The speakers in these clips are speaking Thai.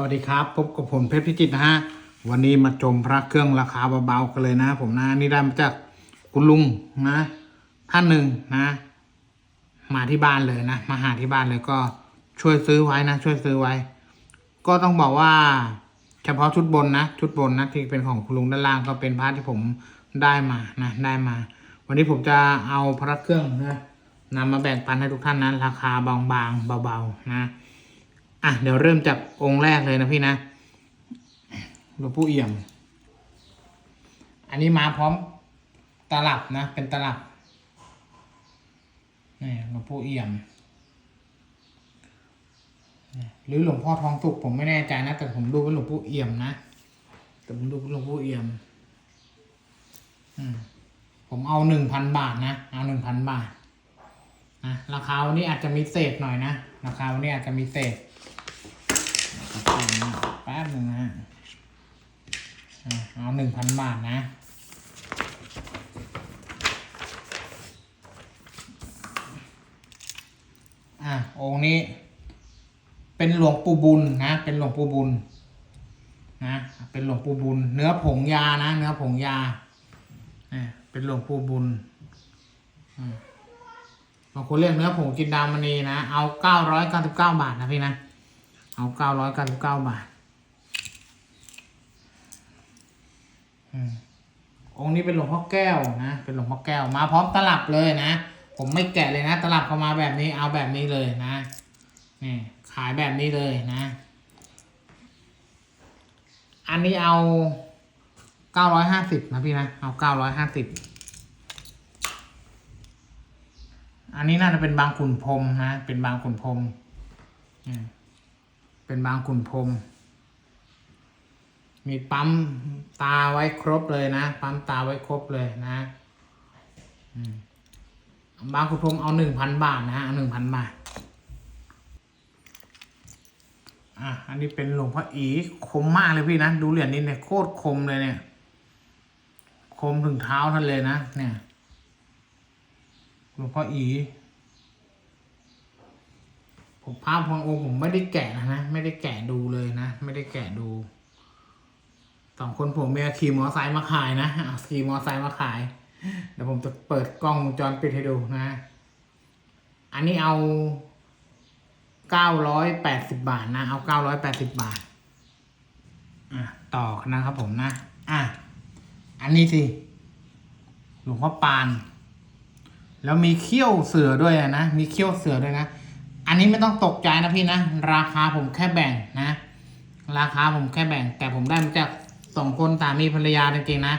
วัสดีครับพบกับผมเพชรพิจิตนะฮะวันนี้มาชมพระเครื่องราคาเบาๆกันเลยนะ ผมนะนี่ได้มาจากคุณลุงนะ ท่านหนึ่งนะ มาที่บ้านเลยนะมาหาที่บ้านเลยก็ช่วยซื้อไว้นะ ช่วยซื้อไว้ ก็ต้องบอกว่า เฉพาะชุดบนนะชุดบนนะที่เป็นของคุณลุงด้านล่างก็เป็นพระที่ผมได้มานะได้มา วันนี้ผมจะเอาพระเครื่องนะนำมาแบ่งปันให้ทุกท่านนะราคาบางๆเบาๆนะ อะเดี๋ยวเริ่มจากองค์แรกเลยนะพี่นะหลวงปู่เอี่ยม อันนี้มาพร้อมตลับนะ เป็นตลับนี่หลวงปู่เอี่ยม หรือหลวงพ่อทองสุกผมไม่แน่ใจนะ แต่ผมดูเป็นหลวงปู่เอี่ยมนะแต่ผมดูเป็นหลวงปู่เอี่ยม อืมผมเอาหนึ่งพันบาทนะ เอาหนึ่งพันบาทนะราคาวันนี้อาจจะมีเศษหน่อยนะ ราคาวันนี้อาจจะมีเศษ แป๊บหนึ่งนะอะเอาหนึ่งพันบาทนะอะองค์นี้ เป็นหลวงปู่บุญนะ เป็นหลวงปู่บุญนะเป็นหลวงปู่บุญ เนื้อผงยานะ เนื้อผงยาอะเป็นหลวงปู่บุญบางคนเรียกเนื้อผงจินดามณีนะ เอาเก้าร้อยเก้าสิบเก้าบาทนะพี่นะ เอาเก้าร้อยเก้าสิบเก้าบาทอืมองค์นี้เป็นหลวงพ่อแก้วนะ เป็นหลวงพ่อแก้วมาพร้อมตลับเลยนะ ผมไม่แกะเลยนะ ตลับเขามาแบบนี้เอาแบบนี้เลยนะนี่ขายแบบนี้เลยนะ อันนี้เอาเก้าร้อยห้าสิบนะพี่นะ เอาเก้าร้อยห้าสิบอันนี้น่าจะเป็นบางขุนพรมนะ เป็นบางขุนพรมอืม เป็นบางขุนพรมมีปั๊มตาไว้ครบเลยนะ ปั๊มตาไว้ครบเลยนะบางขุนพรมเอาหนึ่งพันบาทนะฮะเอาหนึ่งพันบาท อะ อันนี้เป็นหลวงพ่ออีคมมากเลยพี่นะ ดูเหรียญนี้เนี่ยโคตรคมเลยเนี่ย คมถึงเท้าท่านเลยนะ เนี่ย หลวงพ่ออี ผมภาพขององค์ผมไม่ได้แกะนะนะ ไม่ได้แกะดูเลยนะ ไม่ได้แกะดูสองคนผมเมียขี่มอไซค์มาขายนะเอาขี่มอไซค์มาขายเดี๋ยวผมจะเปิดกล้องวงจรปิดให้ดูนะ อันนี้เอาเก้าร้อยแปดสิบบาทนะ เอาเก้าร้อยแปดสิบบาท อะ ต่อนะครับผมนะ อะ อันนี้สิ หลวงพ่อปาน แล้วมีเขี้ยวเสือด้วยนะ มีเขี้ยวเสือด้วยนะ อันนี้ไม่ต้องตกใจนะพี่นะ ราคาผมแค่แบ่งนะ ราคาผมแค่แบ่ง แต่ผมได้มาจากสองคนสามีภรรยาจริงๆนะ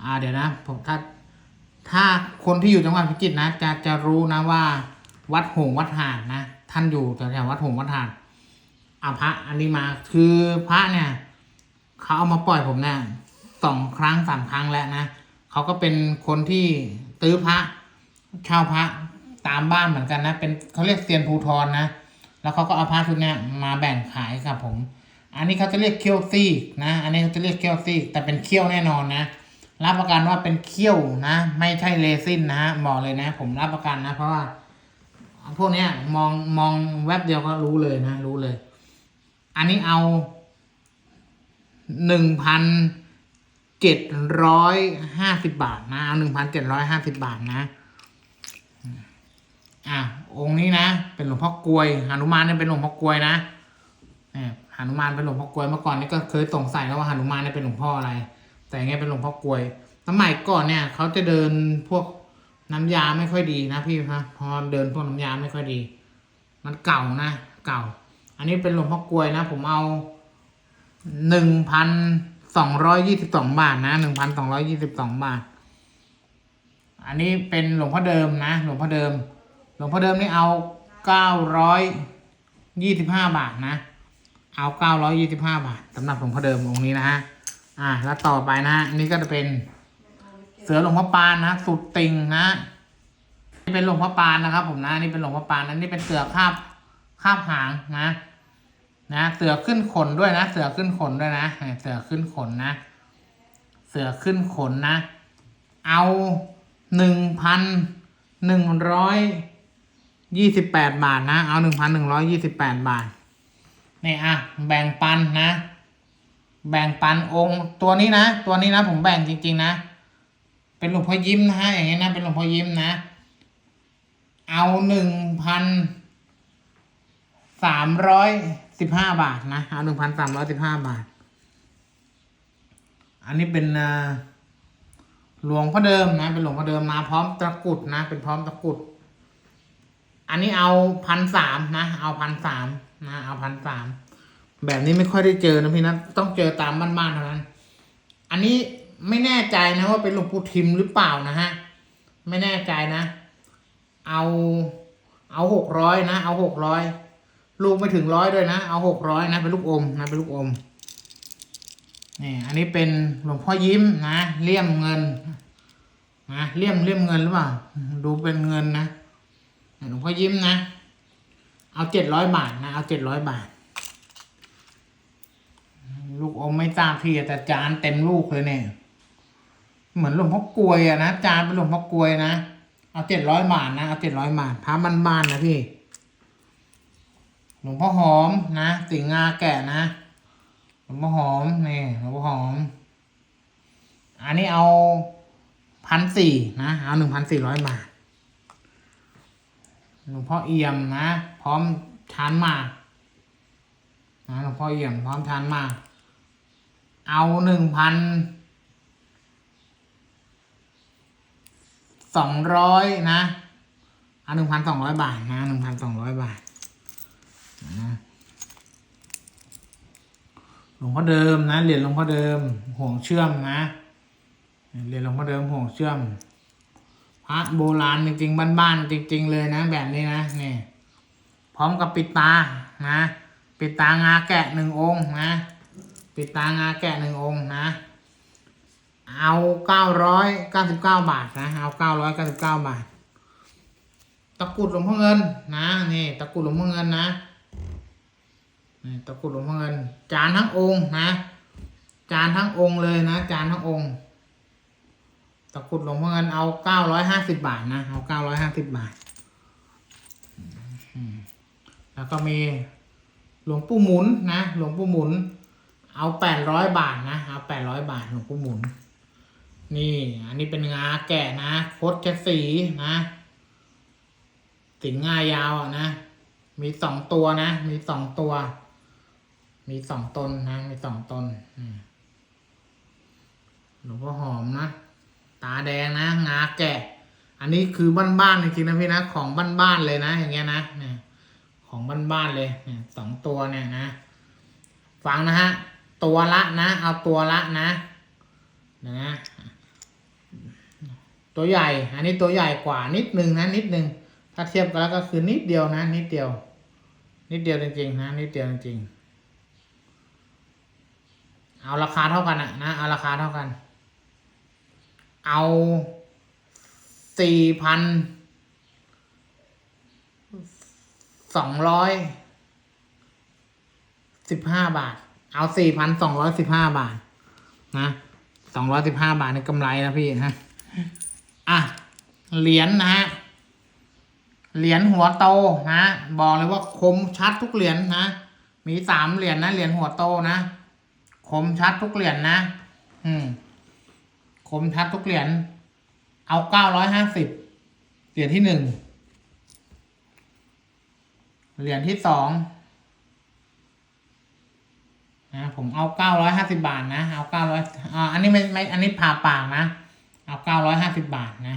อ่าเดี๋ยวนะ ผมถ้าถ้าคนที่อยู่จังหวัดพิจิตรนะจะจะรู้นะว่า วัดหงวัดหาดนะ ท่านอยู่แถววัดหงวัดหาดอาพระอันนี้มาคือพระเนี่ยเขาเอามาปล่อยผมเนี่ยสองครั้งสามครั้งแล้วนะเขาก็เป็นคนที่ตื้อพระเช่าพระ ตามบ้านเหมือนกันนะ เป็นเขาเรียกเซียนภูทรนะ แล้วเขาก็เอาพระชุดนี้มาแบ่งขายครับผม อันนี้เขาจะเรียกเคี้ยวซี่นะ อันนี้เขาจะเรียกเคี้ยวซี่แต่เป็นเคี้ยวแน่นอนนะ รับประกันว่าเป็นเคี้ยวนะ ไม่ใช่เลซินนะบอกเลยนะ ผมรับประกันนะ เพราะว่าพวกเนี้ยมองมองแวบเดียวก็รู้เลยนะ รู้เลย อันนี้เอาหนึ่งพันเจ็ดร้อยห้าสิบบาทนะเอาหนึ่งพันเจ็ดร้อยห้าสิบบาทนะ อะองค์นี้นะ เป็นหลวงพ่อกลวยหนุมานเนี่ยเป็นหลวงพ่อกลวยนะเนี่ยหนุมานเป็นหลวงพ่อกลวยเมื่อก่อนนี่ก็เคยสงสัยแล้วว่าหนุมานเนี่ยเป็นหลวงพ่ออะไร แต่อย่างเงี้ยเป็นหลวงพ่อกลวยสมัยก่อนเนี่ยเขาจะเดินพวกน้ำยาไม่ค่อยดีนะพี่ครับพอเดินพวกน้ำยาไม่ค่อยดี มันเก่านะเก่า อันนี้เป็นหลวงพ่อกลวยนะ ผมเอาหนึ่งพันสองร้อยยี่สิบสองบาทนะหนึ่งพันสองร้อยยี่สิบสองบาท อันนี้เป็นหลวงพ่อเดิมนะ หลวงพ่อเดิม หลวงพ่อเดิมนี่เอาเก้าร้อยยี่สิบห้าบาทนะ เอาเก้าร้อยยี่สิบห้าบาทสำหรับหลวงพ่อเดิมองค์นี้นะฮะ อ่า แล้วต่อไปนะฮะอันนี้ก็จะเป็นเสือหลวงพ่อปานนะสุดติงนะนี่เป็นหลวงพ่อปานนะครับ ผมนะนี่เป็นหลวงพ่อปานอันนี้เป็นเสือคาบคาบหางนะนะเสือขึ้นขนด้วยนะ เสือขึ้นขนด้วยนะเสือขึ้นขนนะ เสือขึ้นขนนะ เอาหนึ่งพันหนึ่งร้อย ยี่สิบแปดบาทนะ เอาหนึ่งพันหนึ่งร้อยยี่สิบแปดบาทนี่อะ แบ่งปันนะ แบ่งปันองค์ตัวนี้นะ ตัวนี้นะ ผมแบ่งจริง ๆ นะ เป็นหลวงพ่อยิ้มนะฮะอย่างนี้นะ เป็นหลวงพ่อยิ้มนะ เอาหนึ่งพันสามร้อยสิบห้าบาทนะ เอาหนึ่งพันสามร้อยสิบห้าบาท อันนี้เป็นหลวงพ่อเดิมนะ เป็นหลวงพ่อเดิมมาพร้อมตะกุดนะ เป็นพร้อมตะกุด อันนี้เอาพันสามนะ เอาพันสามนะ เอาพันสามแบบนี้ไม่ค่อยได้เจอนะพี่นะต้องเจอตามบ้านๆเท่านั้น อันนี้ไม่แน่ใจนะว่าเป็นหลวงปู่ทิมหรือเปล่านะฮะ ไม่แน่ใจนะ เอาเอาหกร้อยนะ เอาหกร้อยลูกไม่ถึงร้อยด้วยนะ เอาหกร้อยนะเป็นลูกอมนะเป็นลูกอมนี่อันนี้เป็นหลวงพ่อยิ้มนะเลี่ยมเงินนะเลี่ยมเลี่ยมเงินหรือเปล่า ดูเป็นเงินนะ หลวงพ่อยิ้มนะ เอาเจ็ดร้อยบาทนะ เอาเจ็ดร้อยบาท ลูกอมไม่ทราบที่แต่จานเต็มลูกเลยเนี่ย เหมือนหลวงพ่อกลวยอะนะจานเป็นหลวงพ่อกลวยนะ เอาเจ็ดร้อยบาทนะ เอาเจ็ดร้อยบาทพระบ้านๆนะพี่ หลวงพ่อหอมนะสิงงาแก่นะ หลวงพ่อหอมนี่หลวงพ่อหอม อันนี้เอาพันสี่นะ เอาหนึ่งพันสี่ร้อยบาท หลวงพ่อเอี่ยมนะ พร้อมชานมานะหลวงพ่อเอี่ยมพร้อมชานมา เอาหนึ่งพันสองร้อยนะเอาหนึ่งพันสองร้อยบาทนะหนึ่งพันสองร้อยบาทนะหลวงพ่อเดิมนะเหรียญหลวงพ่อเดิมห่วงเชื่อมนะเหรียญหลวงพ่อเดิมห่วงเชื่อม พระโบราณจริงๆบ้านๆจริง ๆ เลยนะ แบบนี้นะนี่พร้อมกับปิดตานะปิดตางาแกะหนึ่งองค์นะปิดตางาแกะหนึ่งองค์นะเอาเก้าร้อยเก้าสิบเก้าบาทนะเอาเก้าร้อยเก้าสิบเก้าบาท ตะกุดหลวงพ่อเงินนะนี่ตะกุดหลวงพ่อเงินนะนี่ตะกุดหลวงพ่อเงิน จานทั้งองค์นะ จานทั้งองค์เลยนะ จานทั้งองค์ ตะกรุดหลวงพ่อเงินเอาเก้าร้อยห้าสิบบาทนะ เอาเก้าร้อยห้าสิบบาท แล้วก็มีหลวงปู่หมุนนะ หลวงปู่หมุน เอาแปดร้อยบาทนะ เอาแปดร้อยบาทหลวงปู่หมุน นี่ อันนี้เป็นงาแก่นะ โคดแคสีนะ สิงงายาวอะนะ มีสองตัวนะ มีสองตัว มีสองตนนะ มีสองตนหลวงพ่อหอมนะ ตาแดงนะงาแกะ อันนี้คือบ้านๆจริงๆนะพี่นะของบ้านๆเลยนะ อย่างเงี้ยนะเนี่ยของบ้านๆเลยเนี่ยสองตัวเนี่ยนะฟังนะฮะตัวละนะเอาตัวละนะนะตัวใหญ่ อันนี้ตัวใหญ่กว่านิดนึงนะนิดนึงถ้าเทียบกันแล้วก็คือนิดเดียวนะ นิดเดียว นิดเดียวจริงๆนะนิดเดียวจริงๆเอาราคาเท่ากันอะนะเอาราคาเท่ากัน เอาสี่พันสองร้อยสิบห้าบาท เอาสี่พันสองร้อยสิบห้าบาท นะสองร้อยสิบห้าบาทนี่กำไรนะพี่นะอะเหรียญนะฮะเหรียญหัวโตนะบอกเลยว่าคมชัดทุกเหรียญนะมีสามเหรียญนะเหรียญหัวโตนะคมชัดทุกเหรียญนะอืม มชัดทุกเหรียญเอาเก้าร้อยห้าสิบเหรียญที่หนึ่งเหรียญที่สองนะผมเอาเก้าร้อยห้าสิบาทนะ เอาเก้าร้อยอ่าอันนี้ไม่ไม่อันนี้ผ่าปากนะ เอาเก้าร้อยห้าสิบาทนะ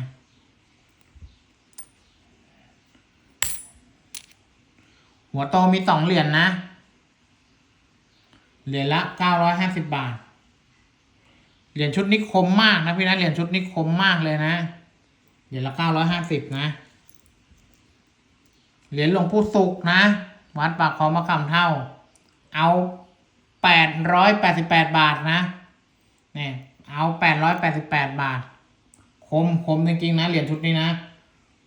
หัวโตมีสองเหรียญนะ เหรียญละเก้าร้อยห้าสิบบาท เหรียญชุดนี้คมมากนะพี่นะเหรียญชุดนี้คมมากเลยนะเหรียญละเก้าร้อยห้าสิบนะ เหรียญหลวงปู่สุกนะ วัดปากคลองมะขามเท่า เอาแปดร้อยแปดสิบแปดบาทนะเนี่ยเอาแปดร้อยแปดสิบแปดบาท คมคมจริงๆนะเหรียญชุดนี้นะ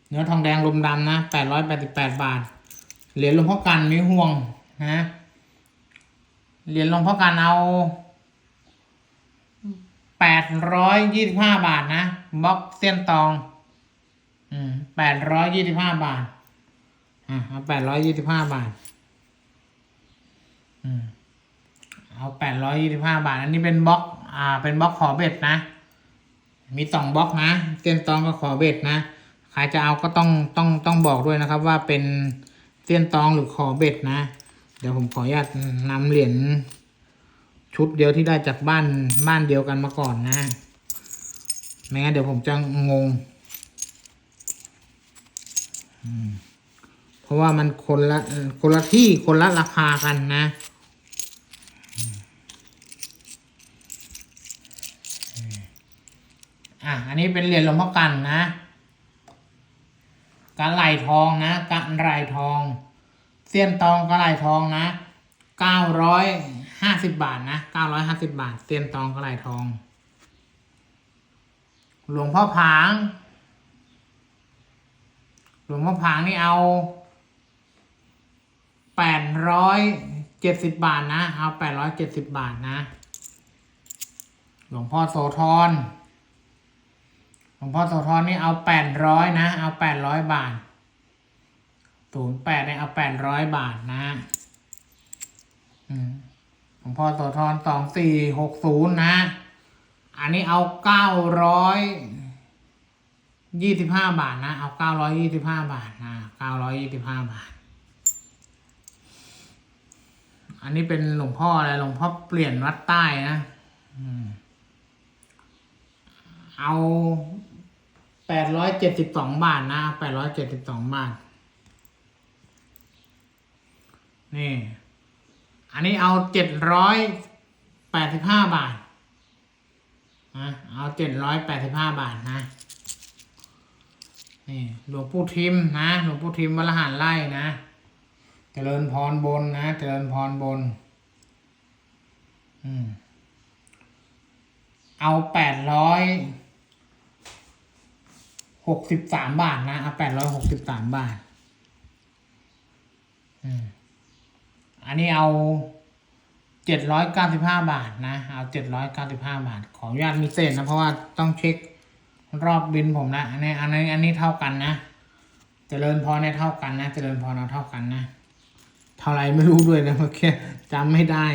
เนื้อทองแดงลมดำนะแปดร้อยแปดสิบแปดบาท เหรียญหลวงพ่อกันมีห่วงนะ เหรียญหลวงพ่อกันเอา แปดร้อยยี่สิบห้าบาทนะบล็อกเส้นตอง อืมแปดร้อยยี่สิบห้าบาท อะเอาแปดร้อยยี่สิบห้าบาท อืมเอาแปดร้อยยี่สิบห้าบาท อันนี้เป็นบล็อก อ่า เป็นบล็อกขอเบ็ดนะ มีสองบล็อกนะเตียนตองกับขอเบ็ดนะใครจะเอาก็ต้องต้องต้องบอกด้วยนะครับ ว่าเป็นเตียนตองหรือขอเบ็ดนะ เดี๋ยวผมขออนุญาตนำเหรียญ ชุดเดียวที่ได้จากบ้านบ้านเดียวกันมาก่อนนะไม่งั้นเดี๋ยวผมจะงง เพราะว่ามันคนละคนละที่คนละราคากันนะอะ อันนี้เป็นเหรียญหลวงพ่อกันนะการไหลทองนะการไหลทอง เสี้ยนตองกระไหลทองนะเก้าร้อย ห้าสิบบาทนะเก้าร้อยห้าสิบบาท เสี้ยนตองกระไหลทอง หลวงพ่อผาง หลวงพ่อผางนี่เอาแปดร้อยเจ็ดสิบบาทนะ เอาแปดร้อยเจ็ดสิบบาทนะ หลวงพ่อโสธร หลวงพ่อโสธรนี่เอาแปดร้อยนะ เอาแปดร้อยบาทศูนย์แปดเนี่ยเอาแปดร้อยบาทนะ อืม หลวงพ่อโสธรสองสี่หกศูนย์นะ อันนี้เอาเก้าร้อยยี่สิบห้าบาทนะ เอาเก้าร้อยยี่สิบห้าบาทนะเก้าร้อยยี่สิบห้าบาท อันนี้เป็นหลวงพ่ออะไรหลวงพ่อเปลี่ยนวัดใต้นะเอาแปดร้อยเจ็ดสิบสองบาทนะแปดร้อยเจ็ดสิบสองบาท นี่ อันนี้เอาเจ็ดร้อยแปดสิบห้าบาทนะเอาเจ็ดร้อยแปดสิบห้าบาทนะนี่หลวงปู่ทิมนะหลวงปู่ทิมวรหันไล่นะ เจริญพรบนนะ เจริญพรบน อืมเอาแปดร้อยหกสิบสามบาทนะ เอาแปดร้อยหกสิบสามบาท อืม อันนี้เอาเจ็ดร้อยเก้าสิบห้าบาทนะ เอาเจ็ดร้อยเก้าสิบห้าบาท ขออนุญาตมีเศษนะ เพราะว่าต้องเช็ครอบบินผมนะ อันนี้อันนี้อันนี้เท่ากันนะเจริญพรเนี่ยเท่ากันนะเจริญพรเอาเท่ากันนะ เท่าไรไม่รู้ด้วยนะเมื่อกี้จำไม่ได้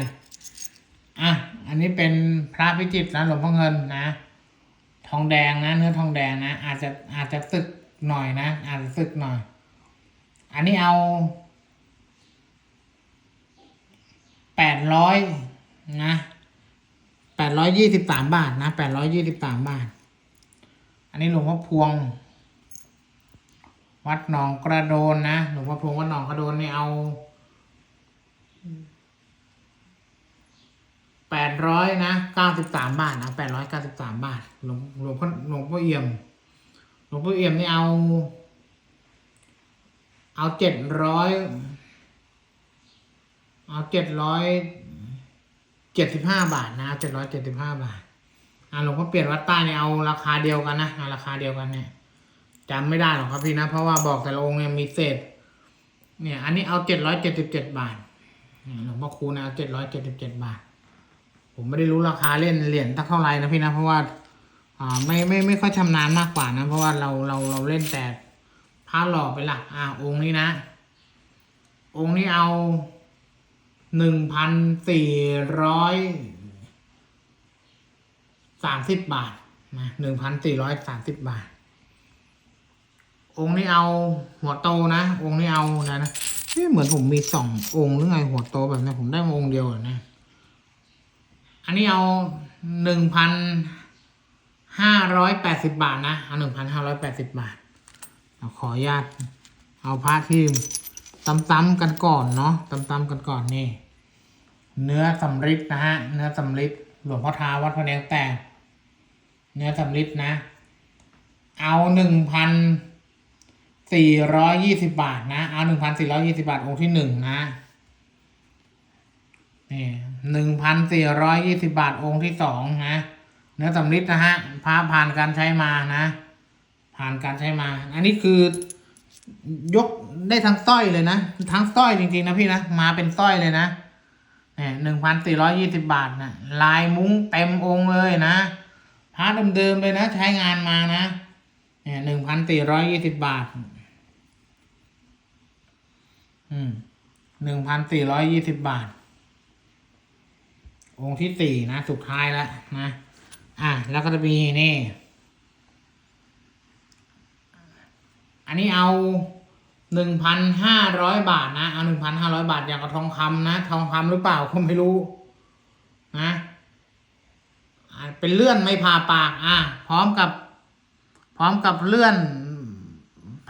อะ อันนี้เป็นพระพิจิตรนะหลวงพ่อเงินนะ ทองแดงนะ เนื้อทองแดงนะ อาจจะอาจจะสึกหน่อยนะ อาจจะสึกหน่อย อันนี้เอา แปดร้อยนะแปดร้อยยี่สิบสามบาทนะแปดร้อยยี่สิบสามบาท อันนี้หลวงพ่อพวง วัดหนองกระโดนนะหลวงพ่อพวงวัดหนองกระโดนนี่เอาแปดร้อยนะเก้าสิบสามบาทนะแปดร้อยเก้าสิบสามบาทหลวงหลวงพ่อหลวงพ่อเอี่ยมหลวงพ่อเอี่ยมนี่เอา เอาเจ็ดร้อย เอาเจ็ดร้อยเจ็ดสิบห้าบาทนะเจ็ดร้อยเจ็ดสิบห้าบาท อ่าหลวงพ่อเปลี่ยนวัดใต้เนี่ยเอาราคาเดียวกันนะเอาราคาเดียวกันเนี่ยจำไม่ได้หรอกครับพี่นะ เพราะว่าบอกแต่ละองค์เนี่ยมีเศษ เนี่ย อันนี้เอาเจ็ดร้อยเจ็ดสิบเจ็ดบาทเนี่ยหลวงพ่อคูณเอาเจ็ดร้อยเจ็ดสิบเจ็ดบาท ผมไม่ได้รู้ราคาเล่นเหรียญเท่าไหร่นะพี่นะ เพราะว่า อ่าไม่ไม่ไม่ค่อยชำนาญมากกว่านะ เพราะว่าเราเราเราเล่นแต่ผ้าหล่อไปนหลักอ่าองค์นี้นะ องค์นี้เอา หนึ่งพันสี่ร้อยสามสิบบาทนะหนึ่งพันสี่ร้อยสามสิบบาท องค์นี้เอาหัวโตนะ องค์นี้เอานะนะเอ๊ะเหมือนผมมีสององค์หรือไงหัวโตแบบนี้ผมได้มาองค์เดียวนะ อันนี้เอาหนึ่งพันห้าร้อยแปดสิบบาทนะเอาหนึ่งพันห้าร้อยแปดสิบบาทเอาขออนุญาตเอาพระที่ซ้ำๆกันก่อนเนาะซ้ำๆกันก่อนนี่ เนื้อสำริดนะฮะ เนื้อสำริดหลวงพ่อทาวัดพระแนงแต่ เนื้อสำริดนะ เอาหนึ่งพันสี่ร้อยยี่สิบาทนะ เอาหนึ่งพันสี่ร้อยี่สิบาท องค์ที่หนึ่งนะ นี่หนึ่งพันสี่ร้อยยี่สิบาท องค์ที่สองนะ เนื้อสำริดนะฮะพระผ่านการใช้มานะ ผ่านการใช้มา อันนี้คือยกได้ทั้งสร้อยเลยนะ ทั้งสร้อยจริงๆนะพี่นะ มาเป็นสร้อยเลยนะ เนี่ยหนึ่งพันสี่ร้อยี่สิบบาทนะลายมุ้งเต็มองค์เลยนะพระเดิมๆเลยนะใช้งานมานะเนี่ยหนึ่งพันสี่ร้อยี่สิบาท อืมหนึ่งพันสี่ร้อยยี่สิบบาท องค์ที่สี่นะ สุดท้ายแล้วนะ อะ แล้วก็จะมีนี่ อันนี้เอา หนึ่งพันห้าร้อยบาทนะเอาหนึ่งพันห้าร้อยบาทอย่างกับทองคำนะทองคำหรือเปล่าก็ไม่รู้นะอะเป็นเลื่อนไม่ผ่าปาก อะ พร้อมกับ พร้อมกับเลื่อน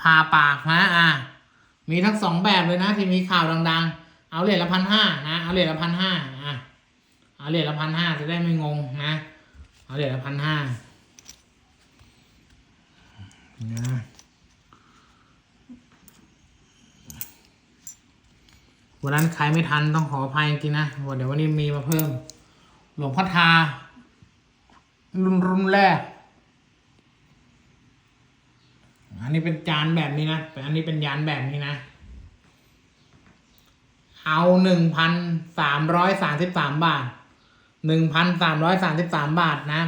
ผ่าปากนะอะมีทั้งสองแบบเลยนะที่มีข่าวดัง ๆ เอาเหรียญละพันห้านะเอาเหรียญละพันห้าอะเอาเหรียญละพันห้าจะได้ไม่งงนะเอาเหรียญละพันห้านะ วันนั้นใครไม่ทันต้องขออภัยจริงนะวันเดี๋ยววันนี้มีมาเพิ่ม หลวงพ่อทา รุ่นรุ่นแรก อันนี้เป็นจานแบบนี้นะแต่อันนี้เป็นยานแบบนี้นะ เอาหนึ่งพันสามร้อยสามสิบสามบาทหนึ่งพันสามร้อยสามสิบสามบาทนะ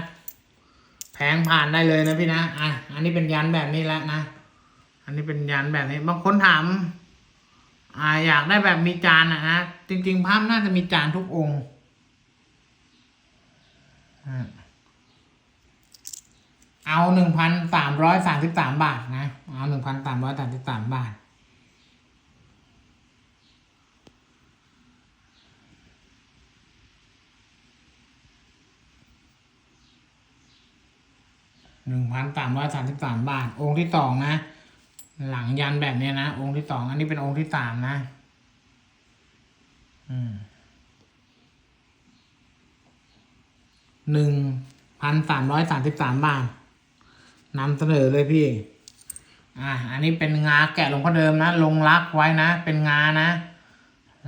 แพงผ่านได้เลยนะพี่นะ อะ อันนี้เป็นยันแบบนี้แล้วนะ อันนี้เป็นยันแบบนี้ บางคนถาม อ่าอยากได้แบบมีจานอะนะจริงๆพระน่าจะมีจานทุกองค์เอาหนึ่งพันสามร้อยสามสิบสามบาทนะ เอาหนึ่งพันสามร้อยสามสิบสามบาท หนึ่งพันสามร้อยสามสิบสามบาท องค์ที่สองนะ หลังยันแบบเนี้ยนะ องค์ที่สองอันนี้เป็นองค์ที่สามนะ อืมหนึ่งพันสามร้อยสามสิบสามบาทนำเสนอเลยพี่ อ่า อันนี้เป็นงาแกะหลวงพ่อเดิมนะ ลงรักไว้นะ เป็นงานะ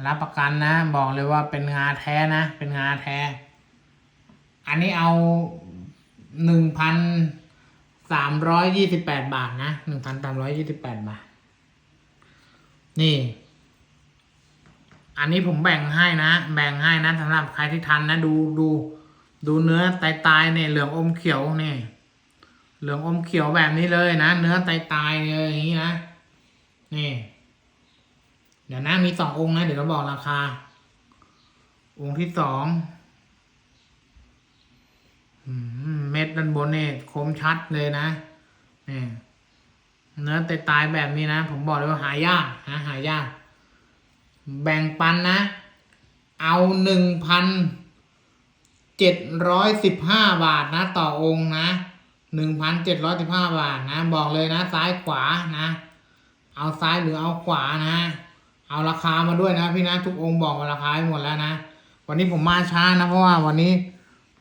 รับประกันนะ บอกเลยว่าเป็นงาแท้นะ เป็นงาแท้ อันนี้เอาหนึ่งพัน สามร้อยยี่สิบแปดบาทนะหนึ่งพันสามร้อยยี่สิบแปดบาท นี่ อันนี้ผมแบ่งให้นะ แบ่งให้นะสำหรับใครที่ทันนะ ดูดู ดูเนื้อตายตายเนี่ยเหลืองอมเขียวเนี่ยเหลืองอมเขียวแบบนี้เลยนะ เนื้อตายตายเลยอย่างนี้นะ นี่ เดี๋ยวนะมีสององค์นะ เดี๋ยวเราบอกราคา องค์ที่สอง เม็ดด้านบนเนี่ยคมชัดเลยนะนี่เนื้อตายตายแบบนี้นะ ผมบอกเลยว่าหายากนะหายาก แบ่งปันนะ เอาหนึ่งพันเจ็ดร้อยสิบห้าบาทนะ ต่อองค์นะหนึ่งพันเจ็ดร้อยสิบห้าบาทนะ บอกเลยนะ ซ้ายขวานะ เอาซ้ายหรือเอาขวานะ เอาราคามาด้วยนะพี่นะ ทุกองค์บอกมาราคาหมดแล้วนะ วันนี้ผมมาช้านะ เพราะว่าวันนี้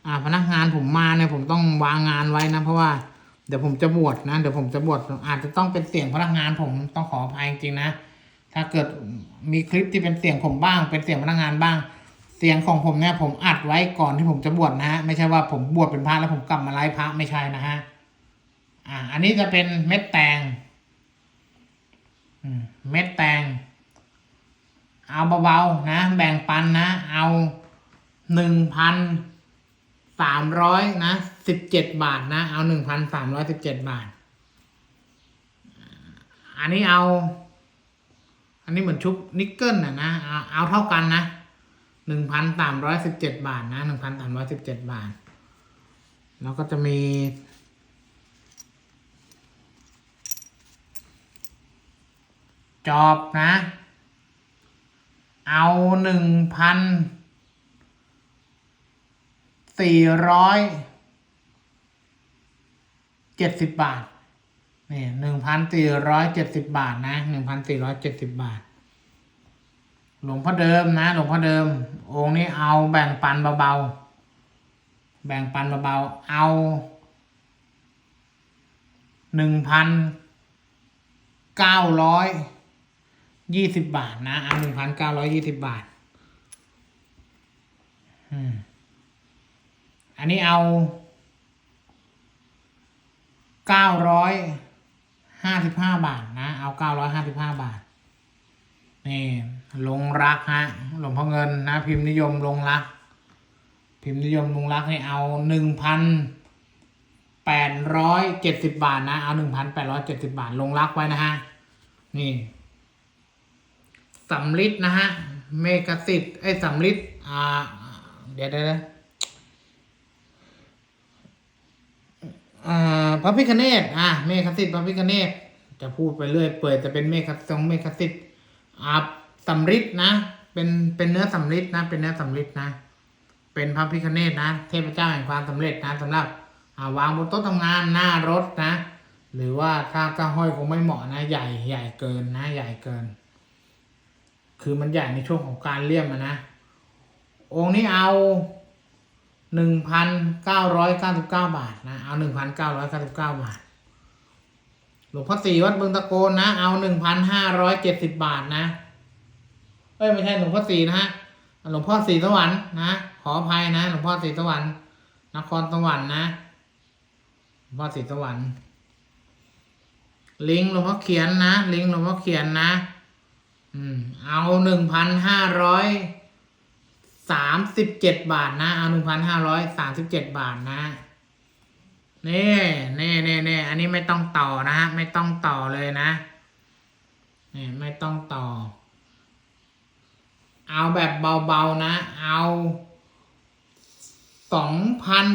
อ่าพนักงานผมมาเนี่ยผมต้องวางงานไว้นะเพราะว่าเดี๋ยวผมจะบวชนะเดี๋ยวผมจะบวชอาจจะต้องเป็นเสียงพนักงานผมต้องขออภัยจริงๆนะถ้าเกิดมีคลิปที่เป็นเสียงผมบ้าง เป็นเสียงพนักงานบ้าง เสียงของผมเนี่ยผมอัดไว้ก่อนที่ผมจะบวชนะฮะไม่ใช่ว่าผมบวชเป็นพระแล้วผมกลับมาไล่พระไม่ใช่นะฮะอ่า อันนี้จะเป็นเม็ดแตงเม็ดแตง เอาเบาๆนะ แบ่งปันนะ เอาหนึ่งพัน สามร้อยนะสิบเจ็ดบาทนะเอาหนึ่งพันสามร้อยสิบเจ็ดบาท อันนี้เอา อันนี้เหมือนชุบนิกเกิลนะนะเอาเอาเท่ากันนะหนึ่งพันสามร้อยสิบเจ็ดบาทนะหนึ่งพันสามร้อยสิบเจ็ดบาท แล้วก็จะมีจอบนะ เอาหนึ่งพัน สี่ร้อยเจ็ดสิบบาทนี่หนึ่งพันสี่ร้อยเจ็ดสิบบาทนะหนึ่งพันสี่ร้อยเจ็ดสิบบาท หลวงพ่อเดิมนะ หลวงพ่อเดิม องค์นี้เอาแบ่งปันเบาๆแบ่งปันเบาๆเอาหนึ่งพันเก้าร้อยยี่สิบบาทนะเอาหนึ่งพันเก้าร้อยยี่สิบบาท อืม อันนี้เอาเก้าร้อยห้าสิบห้าบาทนะ เอาเก้าร้อยห้าสิบห้าบาท นี่ลงรักฮะหลวงพ่อเงินนะ พิมพ์นิยมลงรัก พิมพ์นิยมลงรักให้เอาหนึ่งพันแปดร้อยเจ็ดสิบบาทนะ เอาหนึ่งพันแปดร้อยเจ็ดสิบาทลงรักไว้นะฮะ นี่สำลิดนะฮะ เมกสิทธิ์ไอ้ยสำลิดอ่า เดี๋ยวเดี๋ยวเดี๋ยวอ่า พระพิคเนตอะเมฆสิทธิ์พระพิคเนตจะพูดไปเรื่อยเปื่อยแต่เป็นเมฆทรงเมฆสิทธิ์อ่าสำริดนะ เป็นเป็นเนื้อสำริดนะ เป็นเนื้อสำริดนะ เป็นพระพิคเนตนะ เทพเจ้าแห่งความสำเร็จนะสำหรับาวางบนโต๊ะทำงานหน้ารถนะ หรือว่าถ้าถ้าห้อยคงไม่เหมาะนะ ใหญ่ใหญ่เกินนะ ใหญ่เกิน คือมันใหญ่ในช่วงของการเลี่ยมนะองค์นี้เอา หนึ่งพันเก้าร้อยเก้าสิบเก้าบาทนะ เอาหนึ่งพันเก้าร้อยเก้าสิบเก้าบาท หลวงพ่อศรีวัดเบืองตะโกนนะ เอาหนึ่งพันห้าร้อยเจ็ดสิบบาทนะ เอ้ยไม่ใช่หลวงพ่อศรีนะฮะ หลวงพ่อศรีสวรรค์นะ ขออภัยนะ หลวงพ่อศรีสวรรค์นครสวรรค์นะ หลวงพ่อศรีสวรรค์ ลิงก์หลวงพ่อเขียนนะ ลิงก์หลวงพ่อเขียนนะ อืม เอาหนึ่งพันห้าร้อย สามสิบเจ็ดบาทนะเอาหนึ่งพันห้าร้อยสามสิบเจ็ดบาทนะนี่นี่นี่นี่อันนี้ไม่ต้องต่อนะฮะไม่ต้องต่อเลยนะนี่ไม่ต้องต่อ เอาแบบเบาๆนะ เอาสองพัน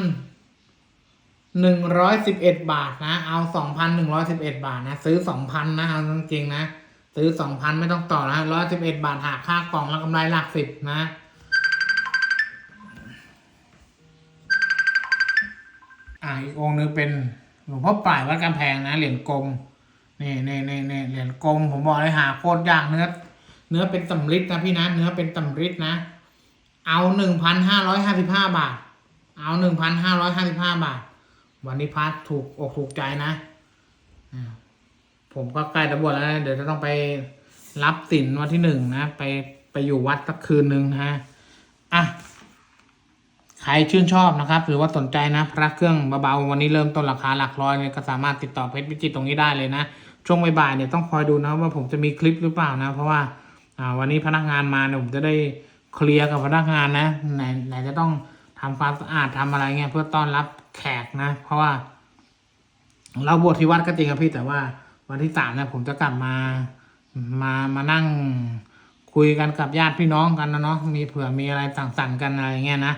หนึ่งร้อยสิบเอ็ดบาทนะ เอาสองพันหนึ่งร้อยสิบเอ็ดบาทนะ ซื้อสองพันนะเอาจริงๆนะ ซื้อสองพันไม่ต้องต่อนะร้อยสิบเอ็ดบาทหักค่ากล่องแล้วกำไรหลักสิบนะ อ่าอีกองค์นึงเป็นหลวงพ่อป่ายวัดกำแพงนะเหรียญกลมนี่นี่นี่นี่เหรียญกลมผมบอกเลยหาโคตรยากเนื้อเนื้อเป็นสำริดนะพี่นะเนื้อเป็นสำริดนะ เอาหนึ่งพันห้าร้อยห้าสิบห้าบาท เอาหนึ่งพันห้าร้อยห้าสิบห้าบาท วันนี้พัดถูกอกถูกใจนะผมก็ใกล้จะบวชแล้วเดี๋ยวจะต้องไปรับสินวันที่หนึ่งนะ ไปไปอยู่วัดสักคืนหนึ่งฮะอะ ใครชื่นชอบนะครับ หรือว่าสนใจนะพระเครื่องเบาๆวันนี้เริ่มต้นราคาหลักร้อยเลยก็สามารถติดต่อเพชรวิจิตตรงนี้ได้เลยนะ ช่วงบ่ายๆเนี่ยต้องคอยดูนะว่าผมจะมีคลิปหรือเปล่านะ เพราะว่าวันนี้พนักงานมาเนี่ยผมจะได้เคลียร์กับพนักงานนะไหนไหนจะต้องทำความสะอาดทำอะไรเงี้ยเพื่อต้อนรับแขกนะ เพราะว่า เราบวชที่วัดก็จริงครับพี่แต่ว่าวันที่สามเนี่ยผมจะกลับมามามานั่งคุยกันกับญาติพี่น้องกันนะเนาะมีเผื่อมีอะไรสั่งสรรค์กันอะไรเงี้ยนะ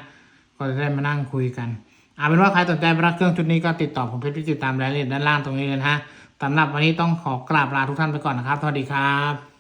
ก็จะได้มานั่งคุยกันเอาเป็นว่าใครสนใจพระเครื่องชุดนี้ก็ติดต่อผมเพชรพิจิตตามรายละเอียดด้านล่างตรงนี้เลยนะฮะสำหรับวันนี้ต้องขอกราบลาทุกท่านไปก่อนนะครับสวัสดีครับ